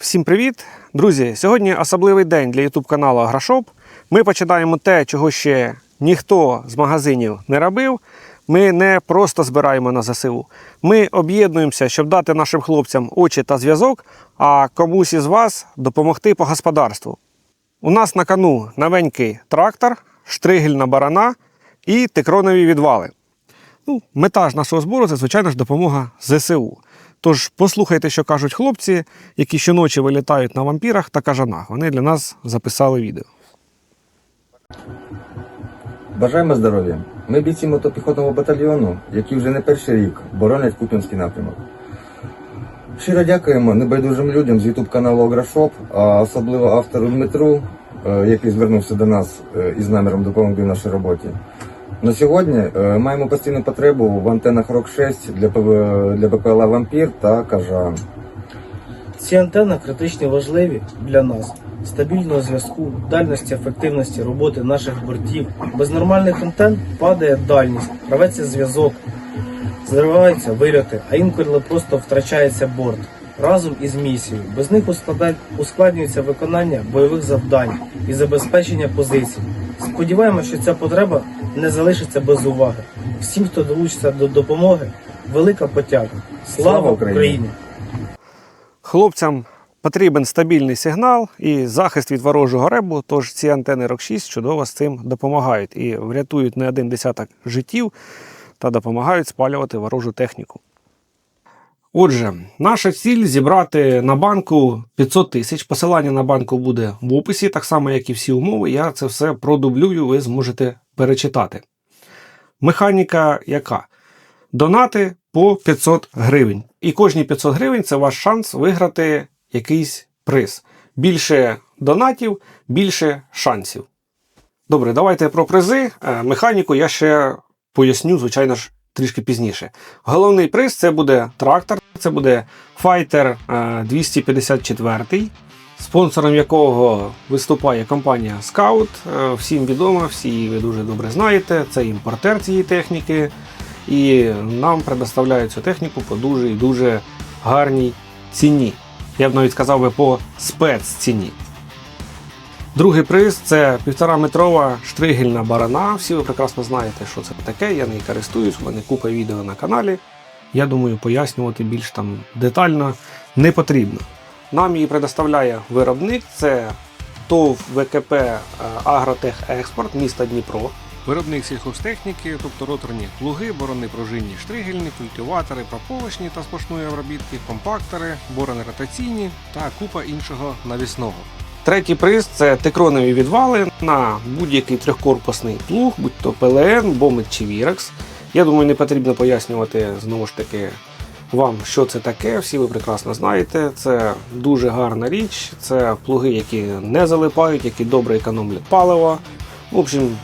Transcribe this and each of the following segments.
Всім привіт! Друзі! Сьогодні особливий день для YouTube каналу Агрошоп. Ми починаємо те, чого ще ніхто з магазинів не робив. Ми не просто збираємо на ЗСУ. Ми об'єднуємося, щоб дати нашим хлопцям очі та зв'язок, а комусь із вас допомогти по господарству. У нас на кону новенький трактор, штригельна барана і тикронові відвали. Ну, мета ж нашого збору це, звичайно ж, допомога ЗСУ. Тож послухайте, що кажуть хлопці, які щоночі вилітають на вампірах та кажанах. Вони для нас записали відео. Бажаємо здоров'я. Ми бійці мотопіхотного батальйону, які вже не перший рік боронять Куп'янський напрямок. Щиро дякуємо небайдужим людям з YouTube каналу Агрошоп, а особливо автору Дмитру, е, який звернувся до нас е, із наміром допомоги в нашій роботі. На сьогодні е, маємо постійну потребу в антенах ROK 6 для, для БПЛА Вампір та Кажан. Ці антени критично важливі для нас. Стабільного зв'язку, дальності ефективності роботи наших бортів. Без нормальних антен падає дальність, рветься зв'язок, зриваються вильоти, а інколи просто втрачається борт разом із місією. Без них ускладнюється виконання бойових завдань і забезпечення позицій. Сподіваємося, що ця потреба не залишиться без уваги. Всім, хто долучиться до допомоги, велика подяка. Слава Україні! Хлопцям потрібен стабільний сигнал і захист від ворожого ребу, тож ці антени ROK 6 чудово з цим допомагають і врятують не один десяток життів та допомагають спалювати ворожу техніку. Отже, наша ціль зібрати на банку 500 тисяч. Посилання на банку буде в описі, так само, як і всі умови. Я це все продублюю, ви зможете перечитати. Механіка яка? Донати по 500 гривень. І кожні 500 гривень це ваш шанс виграти якийсь приз. Більше донатів, більше шансів. Добре, давайте про призи. Е, Механіку я ще поясню, звичайно ж, трішки пізніше. Головний приз це буде трактор, це буде Fighter е, 254, спонсором якого виступає компанія Scout. Е, Всім відомо, всі її ви дуже добре знаєте. Це імпортер цієї техніки. І нам предоставляють цю техніку по дуже і дуже гарній ціні. Я б навіть сказав би по спецціні. Другий приз це півтора метрова штригельна барана. Всі ви прекрасно знаєте, що це таке. Я нею користуюсь, у мене купа відео на каналі. Я думаю, пояснювати більш там детально не потрібно. Нам її предоставляє виробник, це ТОВ ВКП е, Агротех Експорт міста Дніпро. Виробник сільхозтехніки, тобто роторні плуги, борони пружинні штригельні, культиватори, прополочні та сплошної обробітки, компактори, борони ротаційні та купа іншого навісного. Третій приз це текронові відвали на будь-який трьохкорпусний плуг, будь то ПЛН, Бомит чи Вірекс. Я думаю, не потрібно пояснювати знову ж таки вам, що це таке. Всі ви прекрасно знаєте. Це дуже гарна річ. Це плуги, які не залипають, які добре економлять паливо. В общем,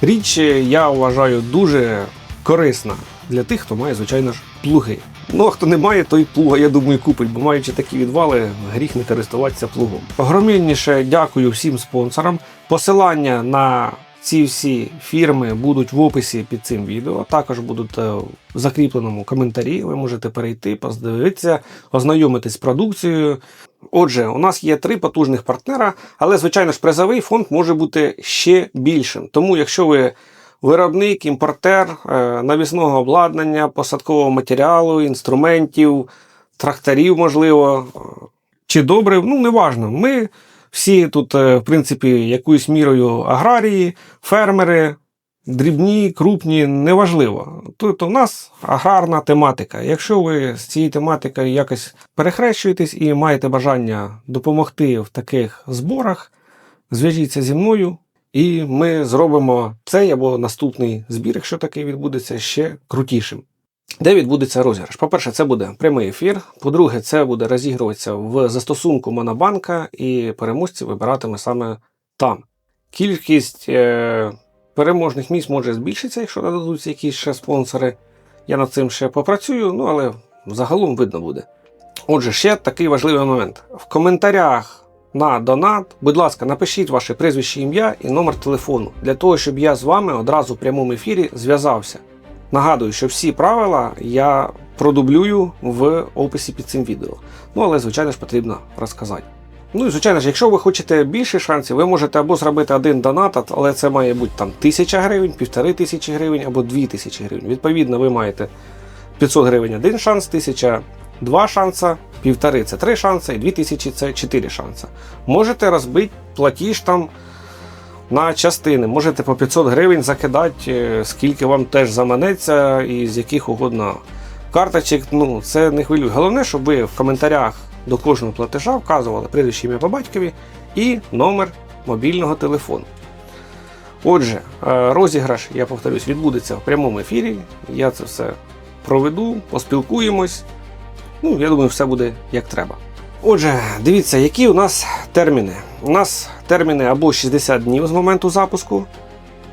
річ я вважаю дуже корисна для тих, хто має, звичайно ж, плуги. Ну, а хто не має, той плуга, я думаю, купить, бо маючи такі відвали, гріх не користуватися плугом. Огромніше дякую всім спонсорам. Посилання на ці всі фірми будуть в описі під цим відео. Також будуть е, в закріпленому коментарі. Ви можете перейти, подивитися, ознайомитись з продукцією. Отже, у нас є три потужних партнера, але, звичайно ж, призовий фонд може бути ще більшим. Тому, якщо ви виробник, імпортер е, навісного обладнання, посадкового матеріалу, інструментів, тракторів, можливо, е, чи добре, ну неважно. Ми всі тут, е, в принципі, якоюсь мірою аграрії, фермери, дрібні, крупні, неважливо. Тобто у нас аграрна тематика. Якщо ви з цією тематикою якось перехрещуєтесь і маєте бажання допомогти в таких зборах, зв'яжіться зі мною. І ми зробимо цей або наступний збір, якщо такий відбудеться, ще крутішим. Де відбудеться розіграш? По-перше, це буде прямий ефір. По-друге, це буде розігруватися в застосунку Монобанка, і переможці вибиратиме саме там. Кількість е- переможних місць може збільшитися, якщо додадуться якісь ще спонсори. Я над цим ще попрацюю, ну але загалом видно буде. Отже, ще такий важливий момент. В коментарях на донат, будь ласка, напишіть ваше прізвище, ім'я і номер телефону для того, щоб я з вами одразу в прямому ефірі зв'язався. Нагадую, що всі правила я продублюю в описі під цим відео. Ну, але, звичайно ж, потрібно розказати. Ну і звичайно ж, якщо ви хочете більше шансів, ви можете або зробити один донат, але це має бути там 1000 гривень, півтори тисячі гривень або 2000 гривень. Відповідно, ви маєте 500 гривень один шанс, 1000 два шанса, півтори це три шанси, і 2000 це чотири шанси. Можете розбити платіж там на частини. Можете по 500 гривень закидати, е, скільки вам теж заманеться і з яких угодно карточок. Ну, це не хвилює. Головне, щоб ви в коментарях до кожного платежа вказували прізвище ім'я по батькові і номер мобільного телефону. Отже, е, розіграш, я повторюсь, відбудеться в прямому ефірі. Я це все проведу, поспілкуємось. Ну, я думаю, все буде як треба. Отже, дивіться, які у нас терміни. У нас терміни або 60 днів з моменту запуску,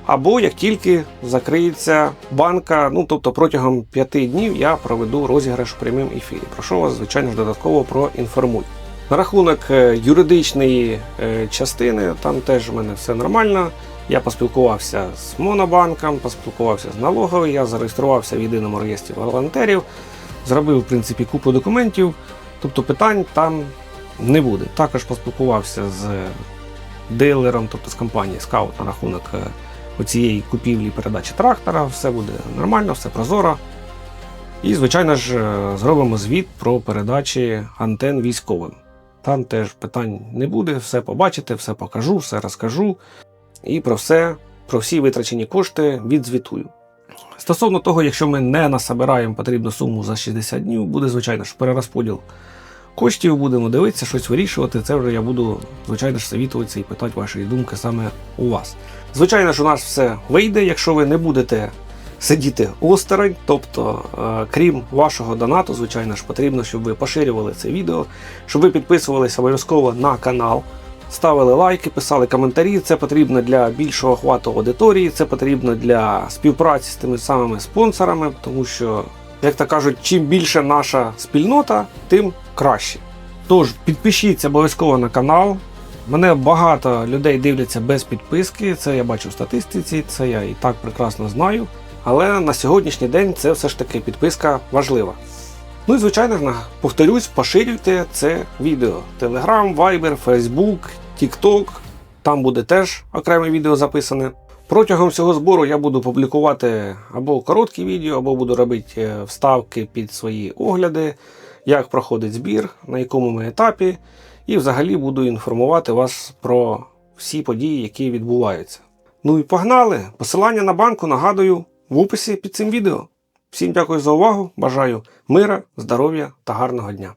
або як тільки закриється банка, ну тобто протягом 5 днів я проведу розіграш у прямому ефірі. Прошу вас, звичайно додатково проінформуй. На рахунок е, юридичної е, частини, там теж в мене все нормально. Я поспілкувався з Монобанком, поспілкувався з налоговою, я зареєструвався в єдиному реєстрі волонтерів, зробив в принципі купу документів, тобто питань там не буде. Також поспілкувався з дилером, тобто з компанією Scout на рахунок е, оцієї купівлі і передачі трактора. Все буде нормально, все прозоро. І, звичайно ж, е, зробимо звіт про передачі антен військовим. Там теж питань не буде, все побачите, все покажу, все розкажу. І про все, про всі витрачені кошти відзвітую. Стосовно того, якщо ми не насобираємо потрібну суму за 60 днів, буде, звичайно ж, перерозподіл коштів, будемо дивитися, щось вирішувати. Це вже я буду, звичайно ж, совітуватися і питати вашої думки саме у вас. Звичайно ж, у нас все вийде, якщо ви не будете сидіти осторонь. Тобто, е, крім вашого донату, звичайно ж, потрібно, щоб ви поширювали це відео, щоб ви підписувалися обов'язково на канал. Ставили лайки, писали коментарі. Це потрібно для більшого охвату аудиторії, це потрібно для співпраці з тими самими спонсорами, тому що, як то кажуть, чим більше наша спільнота, тим краще. Тож підпишіться обов'язково на канал. Мене багато людей дивляться без підписки. Це я бачу в статистиці, це я і так прекрасно знаю. Але на сьогоднішній день це все ж таки підписка важлива. Ну і звичайно повторюсь, поширюйте це відео. Telegram, Viber, Facebook, TikTok. Там буде теж окреме відео записане. Протягом всього збору я буду публікувати або короткі відео, або буду робити е, вставки під свої огляди, як проходить збір, на якому ми етапі, і взагалі буду інформувати вас про всі події, які відбуваються. Ну і погнали! Посилання на банку нагадую в описі під цим відео. Всім дякую за увагу, бажаю мира, здоров'я та гарного дня.